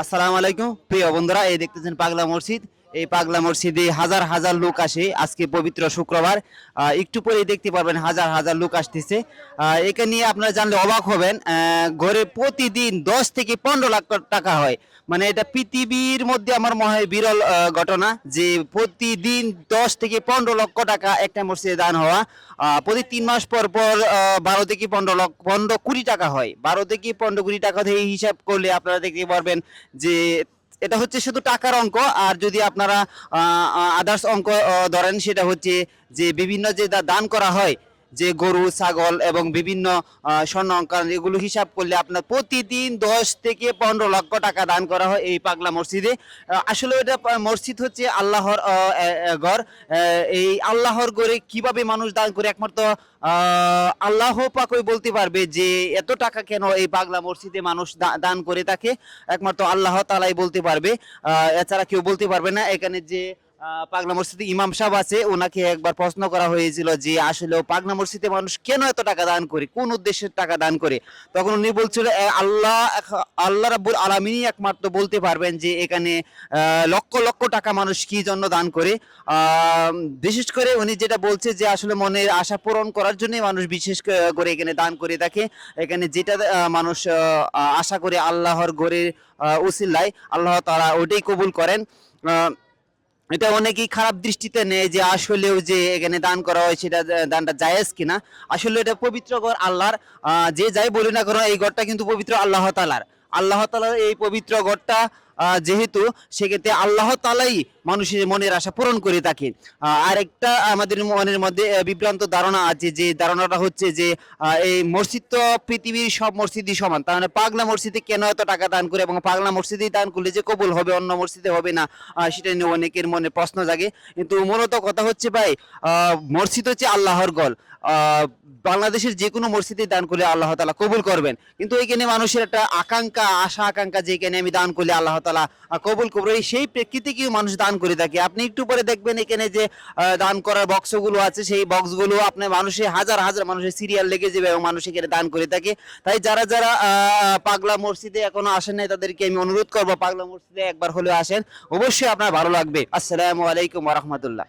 আসসালামু আলাইকুম। প্রিয় বন্ধুরা এই দেখতেছেন পাগলা মসজিদ। এই পাগলা মসজিদে হাজার হাজার লোক আসে আজকে পবিত্র শুক্রবার। একটু পরে দেখতে পারবেন হাজার হাজার লোক আসতেছে। একে নিয়ে আপনারা জানলে অবাক হবেন ঘরে প্রতিদিন দশ থেকে পনেরো লাখ টাকা হয়। মানে এটা পৃথিবীর মধ্যে আমার মনে হয় বিরল ঘটনা যে প্রতিদিন দশ থেকে পনেরো লক্ষ টাকা একটা মসজিদে দান হওয়া প্রতি তিন মাস পর পর বারো থেকে পনেরো লক্ষ, পনেরো কুড়ি টাকা হয়। বারো থেকে পনেরো কুড়ি টাকা থেকে হিসাব করলে আপনারা দেখতে পারবেন যে এটা হচ্ছে শুধু টাকার অঙ্ক, আর যদি আপনারা আদার্স অঙ্ক ধরেন সেটা হচ্ছে যে বিভিন্ন যে দান করা হয় যে গরু, ছাগল এবং বিভিন্ন স্বর্ণ অঙ্কার এগুলো হিসাব করলে আপনার প্রতিদিন দশ থেকে পনেরো লক্ষ টাকা দান করা হয় এই পাগলা মসজিদে। আসলে এটা মসজিদ হচ্ছে আল্লাহর ঘর। এই আল্লাহর ঘরে কীভাবে মানুষ দান করে, একমাত্র আল্লাহ পাকই বলতে পারবে যে এত টাকা কেন এই পাগলা মসজিদে মানুষ দান করে থাকে? একমাত্র আল্লাহ তালাই বলতে পারবে। এছাড়া কেউ বলতে পারবে না। এখানে যে পাগলা মসজিদে ইমাম সাহেব আছে, ওনাকে একবার প্রশ্ন করা হয়েছিল যে আসলে পাগলা মসজিদে মানুষ কেন এত টাকা দান করে? কোন উদ্দেশ্যে টাকা দান করে? তখন উনি বলছিল আল্লাহ আল্লাহ রাব্বুল আলামিনই একমাত্র বলতে পারবেন যে এখানে লক্ষ লক্ষ টাকা মানুষ কি জন্য দান করে। বিশেষ করে উনি যেটা বলছে যে আসলে মনের আশা পূরণ করার জন্য মানুষ বিশেষ করে এখানে দান করে থাকে। এখানে যেটা মানুষ আশা করে আল্লাহর ঘরে উসিল্লায় আল্লাহ তারা ওটাই কবুল করেন। এটা অনেকেই খারাপ দৃষ্টিতে নেয় যে আসলেও যে এখানে দান করা হয় সেটা দানটা জায়েজ কিনা। আসলে এটা পবিত্র ঘর আল্লাহর যে যাই বলি না কেন, এই ঘরটা কিন্তু পবিত্র আল্লাহ তালার আল্লাহ তালার এই পবিত্র ঘরটা যেহেতু সেক্ষেত্রে আল্লাহ তালাই মানুষের মনের আশা পূরণ করে থাকে। আহ, আর একটা আমাদের মনের মধ্যে বিভ্রান্ত ধারণা আছে যে ধারণাটা হচ্ছে যে এই মসজিদ তো পৃথিবীর সব মসজিদই সমান। তার মানে পাগলা মসজিদে কেন এত টাকা দান করে এবং পাগলা মসজিদেই দান করলে যে কবুল হবে অন্য মসজিদে হবে না? সেটা নিয়ে অনেকের মনে প্রশ্ন জাগে। কিন্তু মূলত কথা হচ্ছে ভাই মসজিদ হচ্ছে আল্লাহর গল। বাংলাদেশের যে কোনো মসজিদে দান করলে আল্লাহ তালা কবুল করবেন। কিন্তু এখানে মানুষের একটা আকাঙ্ক্ষা আশা আকাঙ্ক্ষা যে এখানে আমি দান করলে আল্লাহ তালা কবুল করবে সেই প্রেক্ষিতে কি মানুষ দান করে থাকে? আপনি একটু পরে দেখবেন এখানে যে দান করার বক্সগুলো আছে, সেই বক্সগুলো আপনার মানুষের হাজার হাজার মানুষের সিরিয়াল লেগে যাবে এবং মানুষ এখানে দান করে থাকে। তাই যারা যারা পাগলা মসজিদে এখনও আসেন নাই, তাদেরকে আমি অনুরোধ করব, পাগলা মসজিদে একবার হলেও আসেন। অবশ্যই আপনার ভালো লাগবে। আসসালামু আলাইকুম রহমতুল্লাহ।